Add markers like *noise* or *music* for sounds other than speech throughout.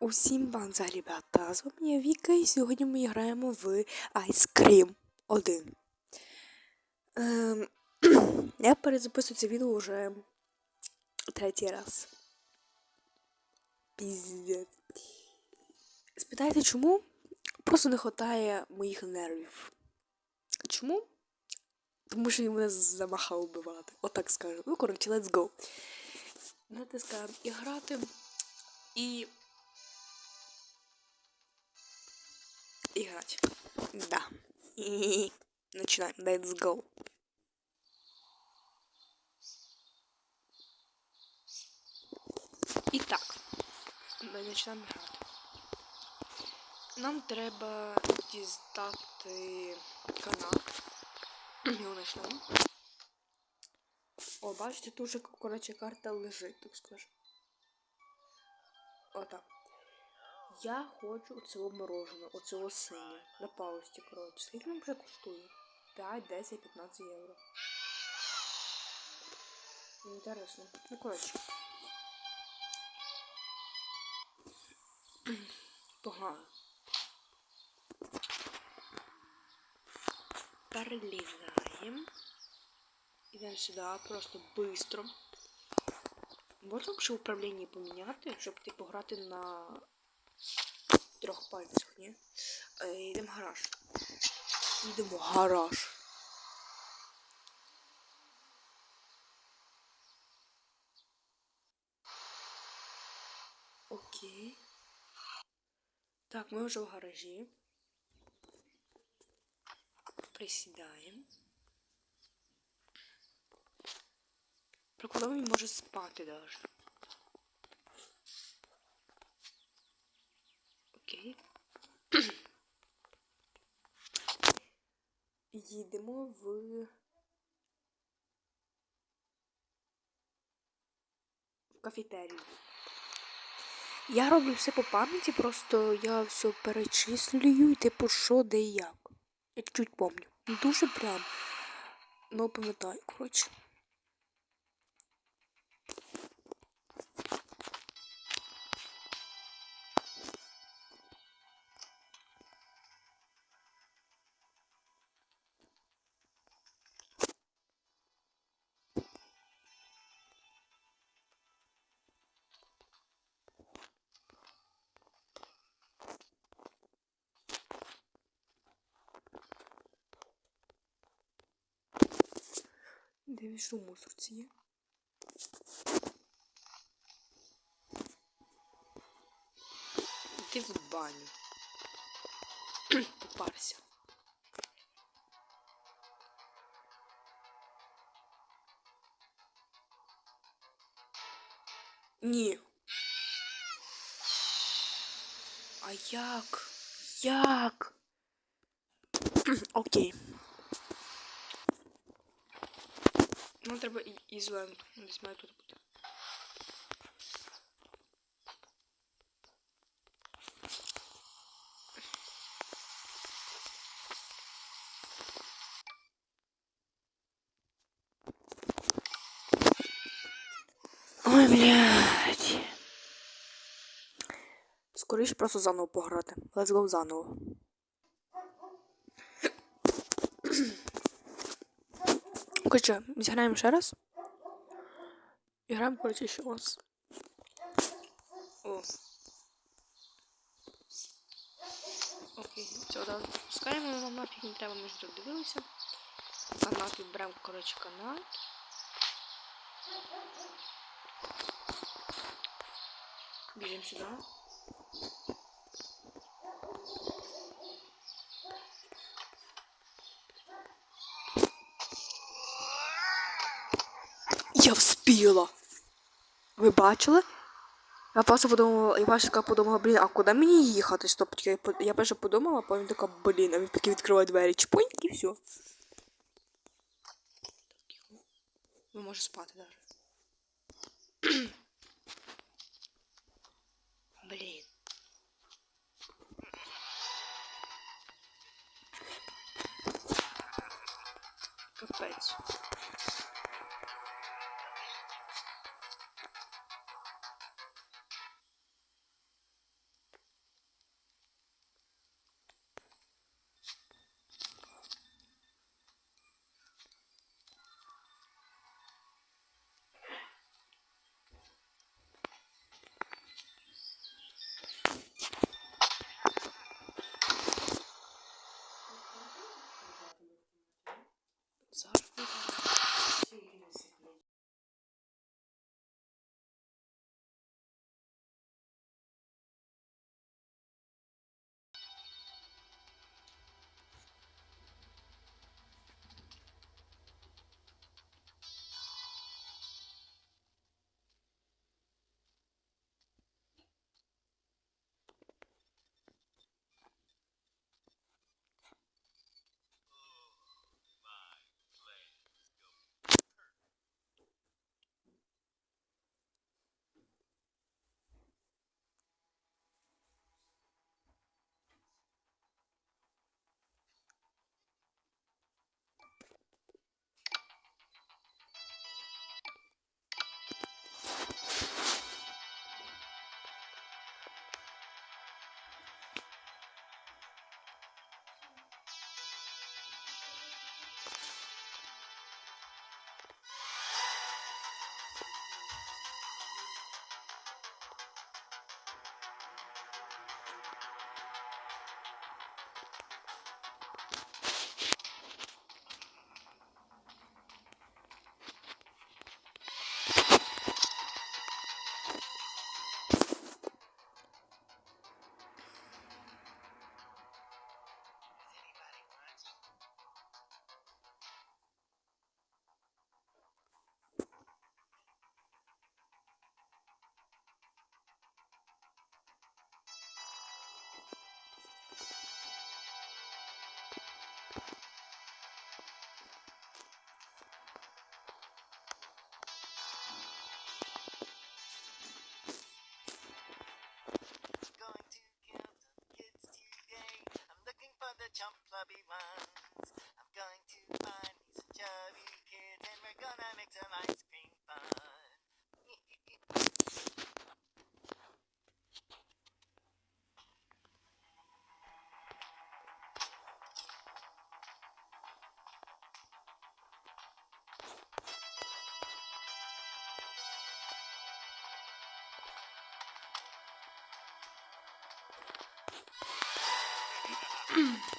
Усім банза, ребята! З вами я Віка, і сьогодні ми граємо в Ice Cream 1. Ем, *clears throat* я перезаписую це відео вже третій раз. Піздець. Спитайте, чому? Просто не вистачає моїх нервів. Чому? Тому що він мене замахав вбивати. Отак скажу. Ну, коротше, let's go. Натискаємо і грати. І играть. Да. И начинаем. Let's go. Итак, ми починаємо грати. Нам треба дістати канат. Його почнемо. О, бачите, тут же, коротше, карта лежить, так скажу. Отак. Я хочу оцього мороженого, оцього синє. На паусті, коротше. Скільки нам вже коштує? 5, 10, 15 євро. Інтересно. Ну, коротше. *clears throat* Погано. Перелізаємо. Ідемо сюди, просто быстро. Можна ще управління поміняти, щоб типу грати на трьох пальцях, ні? Е, йдемо в гараж. Йдемо в гараж. Окей. Так, ми вже в гаражі. Присідаємо. Прикладовий може спати даже. Окей. Їдемо в. кафетерію. Я роблю все по пам'яті, просто я все перечислюю, типу, що, де і як. Я чуть помню. Дуже прям. Ну, пам'ятаю, коротше. Дивись, що мусорці є. Іди в баню. Попарся. Ні. А як? Як? Окей. Нам треба і ізолент. Десь має тут бути. Ой, блядь. Скоріше просто заново пограти. Let's go заново. Короче, зіграємо ще раз. І граємо, короче, ще раз. О. Окей, все, одразу запускаємо, нам нафіг не треба, ми тут дивилися. Канат відберемо, коротше, канат. Біжимо сюди. Я вспіла. Ви бачили? Я просто подумала, я перше така подумала, блін, а куди мені їхати? Стоп, я, я перше подумала, а потім така, блін, а він таки відкриває двері, чпоньк і все. Ви може спати даже. *clears throat* Блін.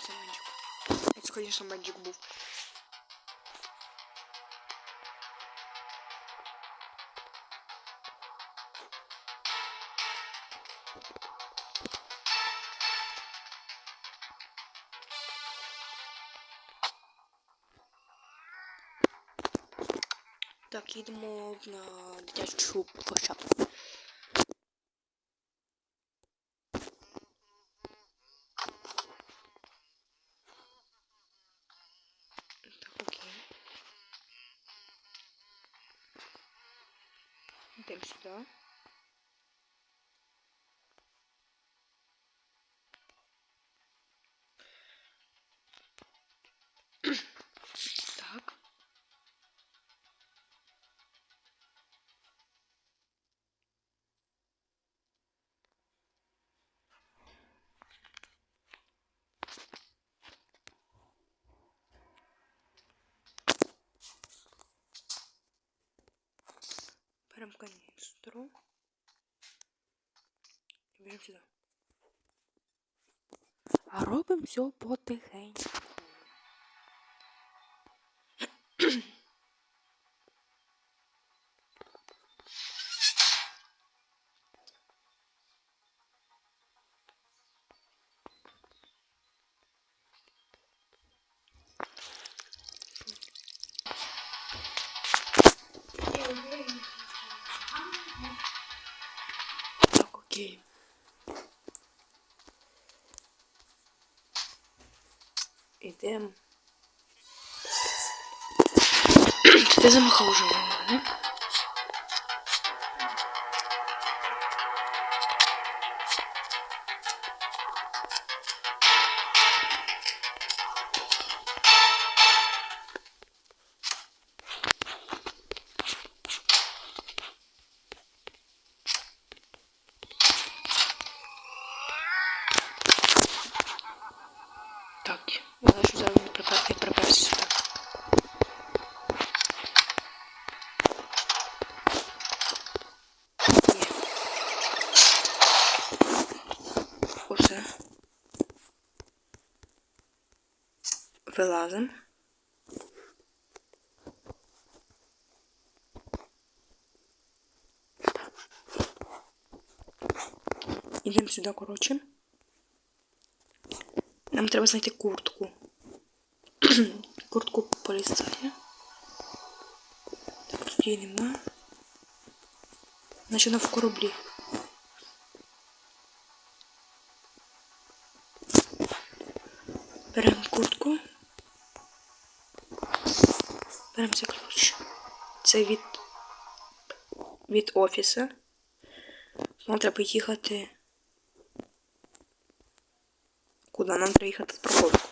Це Меджик. Це, звісно, Меджик був. Так, їдемо на дитячу площадку. Каністру. І біжимо сюди. А робимо все потихеньку. Окей. Ідемо. Ти замахав уже на Вилазим. Ідемо сюди, коротше. Нам треба знайти куртку. *clears throat* куртку поліцая. Так, тут її нема. Значить вона в кораблі. Беремо куртку. Беремо цей ключ. Це від від офісу. Нам треба їхати. Куди нам треба їхати в проходку?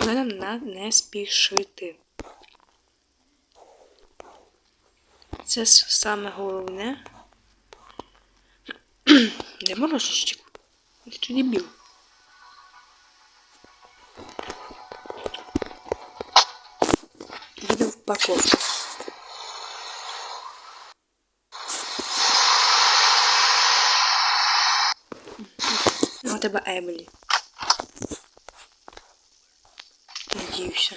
Головне нам не спішити. Це саме головне. *clears throat* Де морожечок? Ти що дебіл? Ну, у тебе Емілі. Надіюся.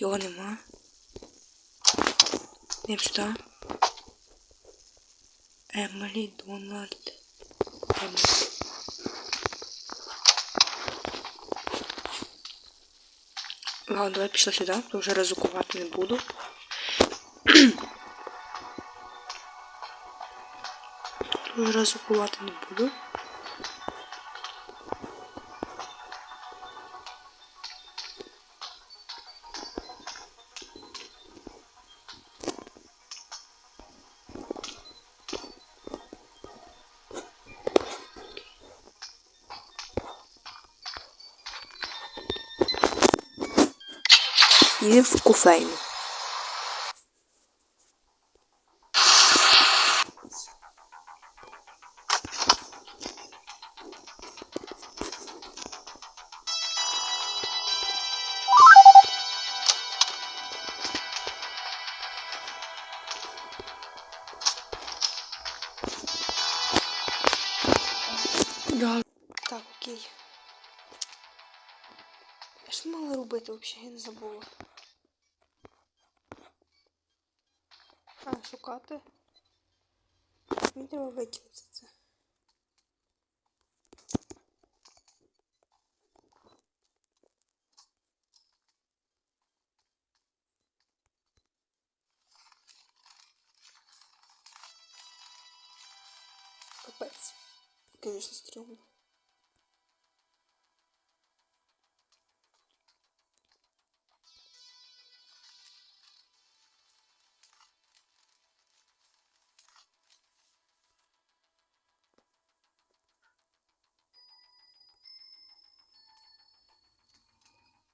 Його нема. Сюди. Емілі Дональд. Емілі. Ладно, давай пішла сюди, то вже ризикувати не буду. Тут *clears throat* вже ризикувати не буду. Їдемо. Да. Так, окей. Що мали робити взагалі? Я не забула. А, шукати. Відео треба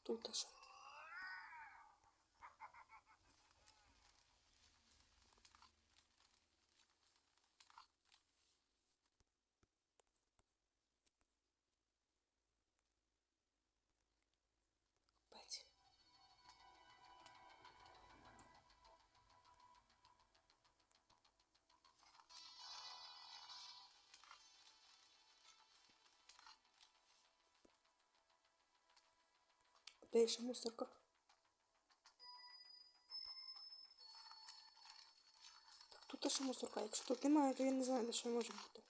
Тут аж. Де ще мусорка? Так, тут ще мусорка. Якщо тут немає, то я не знаю, де що може бути.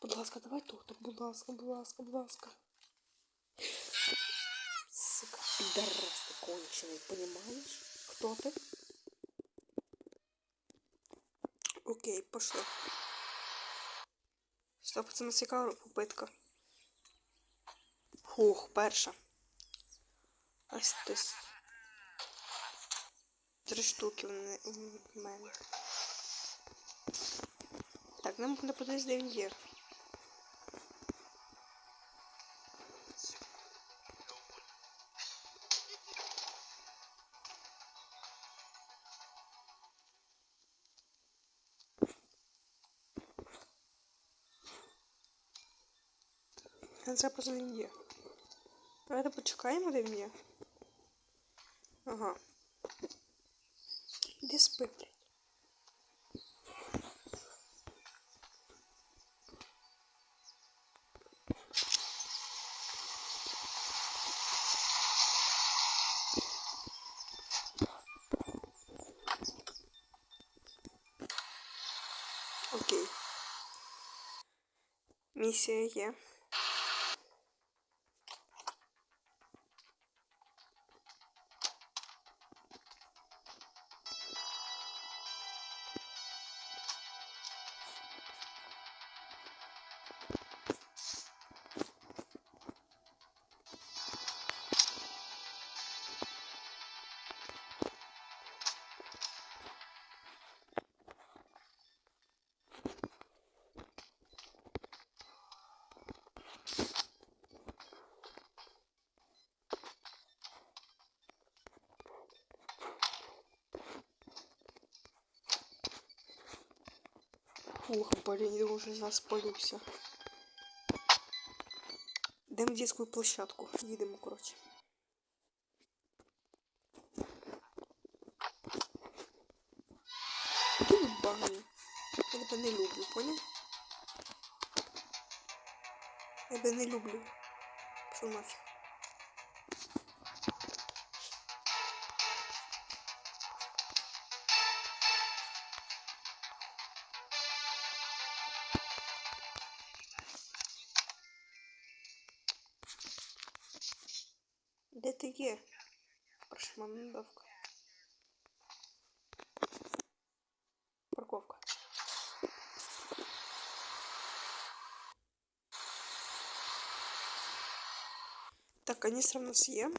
Будь ласка, давай тут. Будь ласка, будь ласка, будь ласка. Сука, пидорас ты конченый, понимаешь? Кто ты? Окей, пошли. Стоп, це нас яка попитка. Фух, перша. Ось десь. Три штуки в мене- Так, нам не подивитися, де він є. Де він є. Давайте почекаємо, де він. Ага. Де спи, блядь? Окей. Місія є. Ух, блин, я уже заспалюся. Йдемо в детскую площадку. Їдемо, коротше. Тут багані. Я тебе не люблю, поняв? Я тебе не люблю. Пішов нафіг. Де ти є? Прошмандовка. Парковка. Так, каністра в нас є.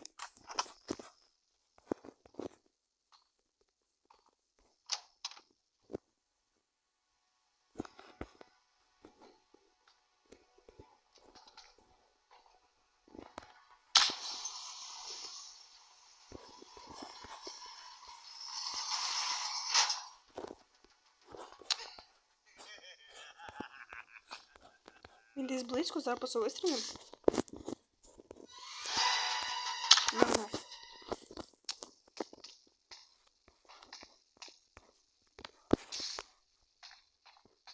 Він десь близько, зараз просто вистрілимо. Нормально.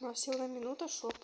У нас є минута, щоб.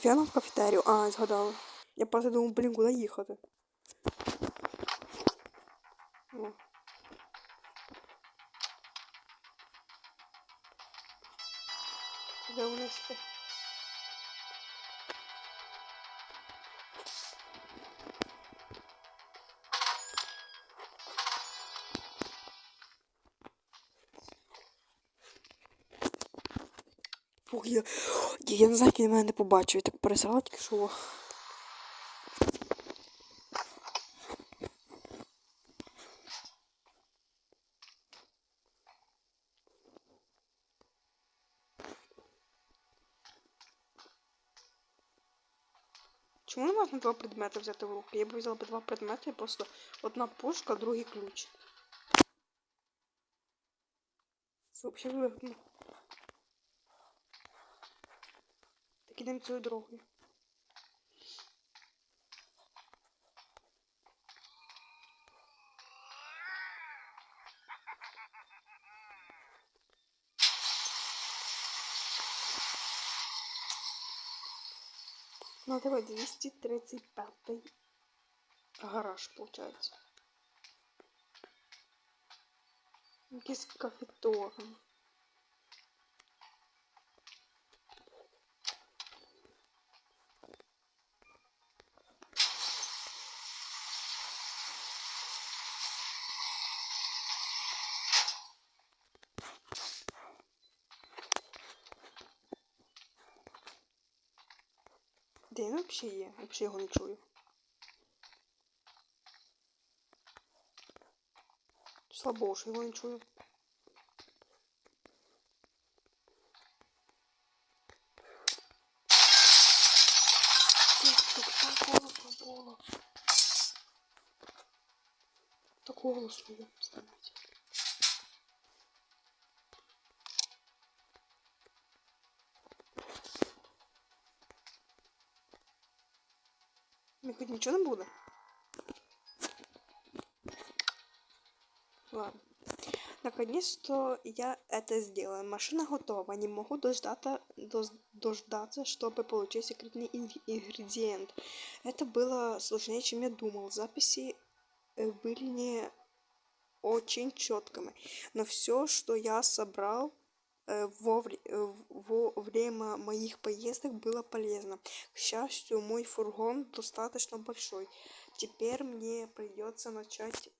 Фіана в кафетерію. А, згадала. Я просто думав, блін, куди їхати. О. Де у нас це? Фух, я, я, я не знаю, як він мене не побачив. Я так пересрала тільки що. Чому не можна два предмети взяти в руки? Я б взяла б два предмети і просто одна пушка, другий ключ. Це взагалі вигідно. Так ідемо цією дорогою. Ну, давай 235 гараж, получается. Якийсь кафеторн. Де він взагалі є? Я взагалі його не чую. Слабо, що його не чую. Так голосно було. Так голосно, я знаєте. Ничего не буде? Ладно. Наконец-то я это сделала. Машина готова. Не могу дождаться, дож- дождаться, чтобы получить секретный инг- ингредиент. Это было сложнее, чем я думал. Записи э, были не очень четкими. Но все, что я собрал э, во, вре- э, во время моих поездок, было полезно. К счастью, мой фургон достаточно большой. Теперь мне придется начать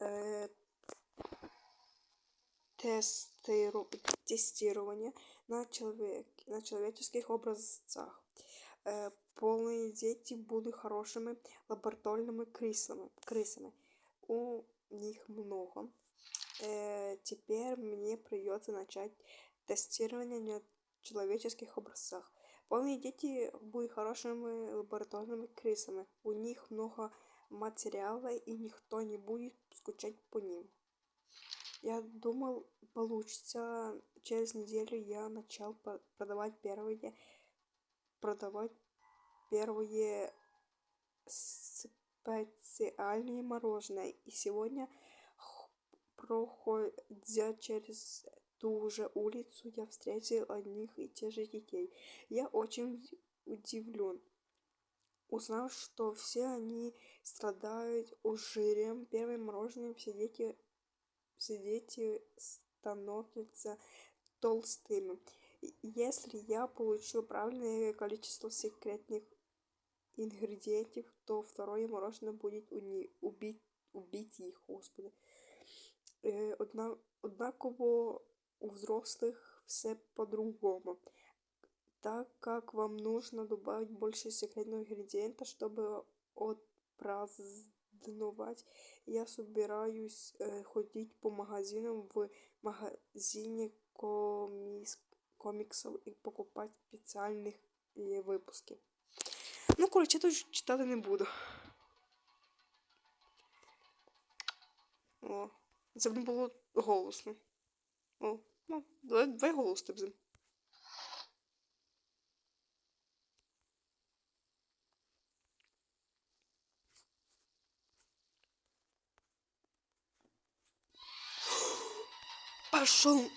э, тестиру- тестирование на, человек, на человеческих образцах. Э, полные дети будут хорошими лабораторными крысами. крысами. У них много. Э, теперь мне придется начать тестирование на человеческих образцах. Полные дети будут хорошими лабораторными крысами. У них много материала и никто не будет скучать по ним. Я думал, получится через неделю я начал продавать первые продавать первые специальные мороженое. И сегодня, проходя через ту же улицу, я встретил одних и тех же детей. Я очень удивлен, узнав, что все они страдают ожирем. Первым мороженым все дети, все дети становятся толстыми. Если я получу правильное количество секретных ингредиентов, то второе мороженое будет уни- убить, убить их, господи. Е, Одна, однаково у взрослых все по-другому. Так как вам нужно добавить больше секретного ингредиента, чтобы отпраздновать, я собираюсь э, ходить по магазинам в магазине комис- комиксов и покупать специальных э, выпуски. Ну, коротше, я тут читати не буду. О, це б не було голосно. О, ну, давай, давай голос ти бзим. Пошел.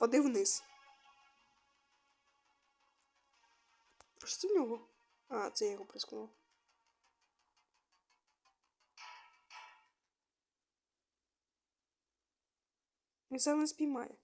Впади вниз. Що це в нього? А, це я його прискнув. І зараз не спіймає.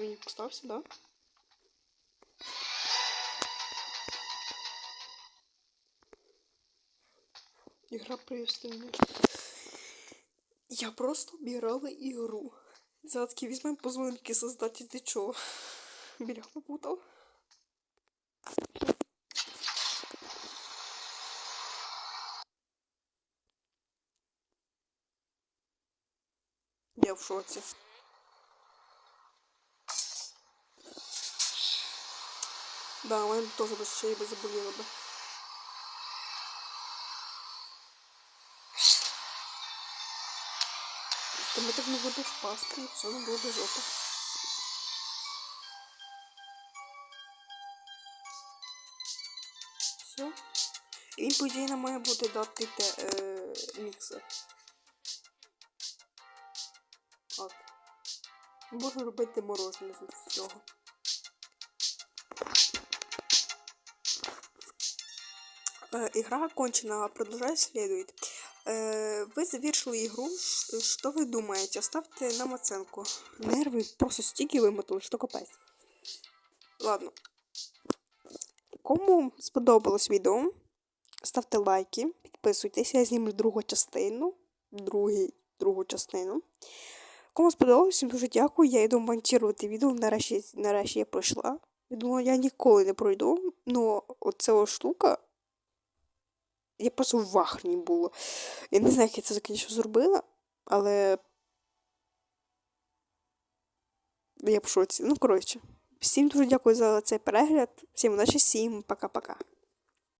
Не постався, да? Игра пристальная. Я просто убирала игру. Задки, візьмем позвонки создатель, ти чого? Білях попутав. Я в шоці. Да, у мене теж би шеї би заболіла би. Та так могли б впасти, і все не було б жопа. Все. І по ідеї, нам має бути дати те, е, міксер. Так. Можу робити морожене з цього. игра окончена, продолжай следует. Э, вы завершили игру. Ш- Что вы думаете? Оставьте нам оценку. Нервы просто стики вимотали, що капець. Ладно. Кому сподобалось відео, ставте лайки, підписуйтесь, я знімлю другу частину. Другий, другу частину. Кому сподобалось, всім дуже дякую. Я йду монтувати відео. Нарешті, нарешті я пройшла. Я думала, я ніколи не пройду. Ну, оця ось штука. Я просто в вахні була. Я не знаю, як я це закінчу зробила, але. Я в шоці. Ну, коротше. Всім дуже дякую за цей перегляд. Всім удачі, всім пока-пока.